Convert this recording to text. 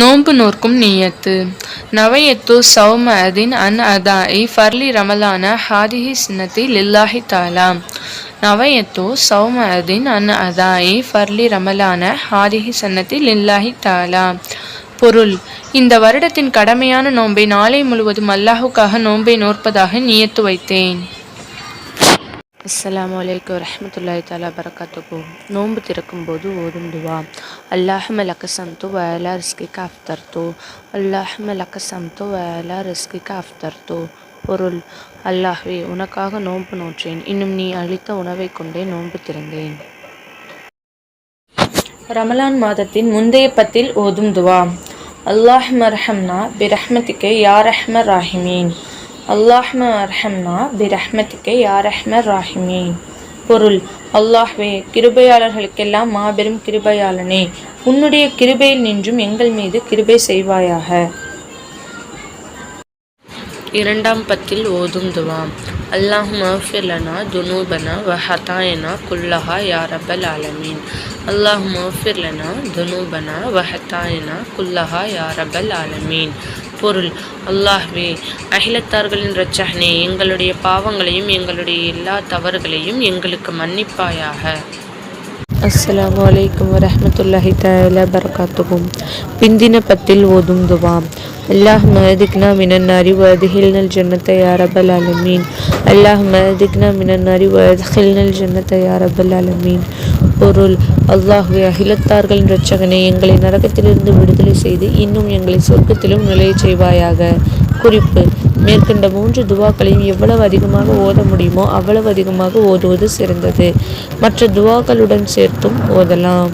நோன்பு நோர்க்கும் நீயத்து. நவையத்து சௌம அதின் அன் அதாஇ ஃபர்லி ரமலான ஹாதிஹி சின்னத்தி லில்லாஹி தாலா நவையத்து சௌம அதின் அன் அதாஇ ஃபர்லி ரமலான ஹாதிஹி சன்னத்தி லில்லாஹி தாலா பொருள் இந்த வருடத்தின் கடமையான நோன்பை நாளை முழுவதும் அல்லாஹுக்காக நோன்பை நோற்பதாக நியத்து வைத்தேன். அஸ்லாம் வலைக்கம் வரஹ்மத்துல்லாஹி தாலா பரக்காத்துஹு நோன்பு திறக்கும் போது ஓதும் துவா. அல்லாஹும்ம லக்க சம்து வ அலா ரிஸ்கிக அஃப்தர்து. அல்லாஹும்ம லக்க சம்து அஃப்தர்து. பொருள் அல்லாஹ்வே உனக்காக நோன்பு நோற்றேன். இன்னும் நீ அளித்த உணவைக் கொண்டே நோன்பு திறந்தேன். ரமலான் மாதத்தின் முந்தைய பத்தில் ஓதும் துவா. அல்லாஹ் அர்ஹம்னா பிரஹ்மத்திக்கு யார் ரஹ்மர் ராஹிமீன். அல்லாஹ்ம அர்ஹம்னா பிரஹ்மதிக யார் ரஹ்மர் ராஹிமே பொருள் அல்லாஹ்வே கிருபையாளர்களுக்கெல்லாம் மாபெரும் கிருபையாளனே. உன்னுடைய கிருபையில் நின்றும் எங்கள் மீது கிருபை செய்வாயாக. இரண்டாம் பத்தில் ஓதும் துவாம் அல்லாஹ் மஃபிர் துனூபனா வ ஹதாயனா குல்லஹா யாரபல் ஆலமீன். அல்லாஹ் மஃபிர் துனூபனா வ ஹதாயனா குல்லஹா யாரபல் ஆலமீன். பொருள். அல்லாஹ்வே அகிலத்தார்களின் ரச்சகனே எங்களுடைய பாவங்களையும் எங்களுடைய எல்லா தவறுகளையும் எங்களுக்கு மன்னிப்பாயாக. அஸ்லாம் வலைக்கம் வரமத்துல்லாஹி தலா பரகாத்துகும் பிந்தின பத்தில் ஓதும் துவாம் அல்லாஹும்ம அதிக்னா மினன் நாரி வ அத்ஹில்னல் ஜன்னத رب ரப்பல் ஆலமீன் அல்லாஹும்ம من மினன் நாரி வ அத்ஹில்னல் رب யா பொருள் அல்லாஹுவே அகிலத்தார்களின் இரட்சகனே எங்களை நரகத்திலிருந்து விடுதலை செய்து இன்னும் எங்களை சொர்க்கத்திலும் நிலைய செய்வாயாக குறிப்பு மேற்கண்ட மூன்று துவாக்களையும் எவ்வளவு அதிகமாக ஓத முடியுமோ அவ்வளவு அதிகமாக ஓதுவது சிறந்தது மற்ற துவாக்களுடன் சேர்த்தும் ஓதலாம்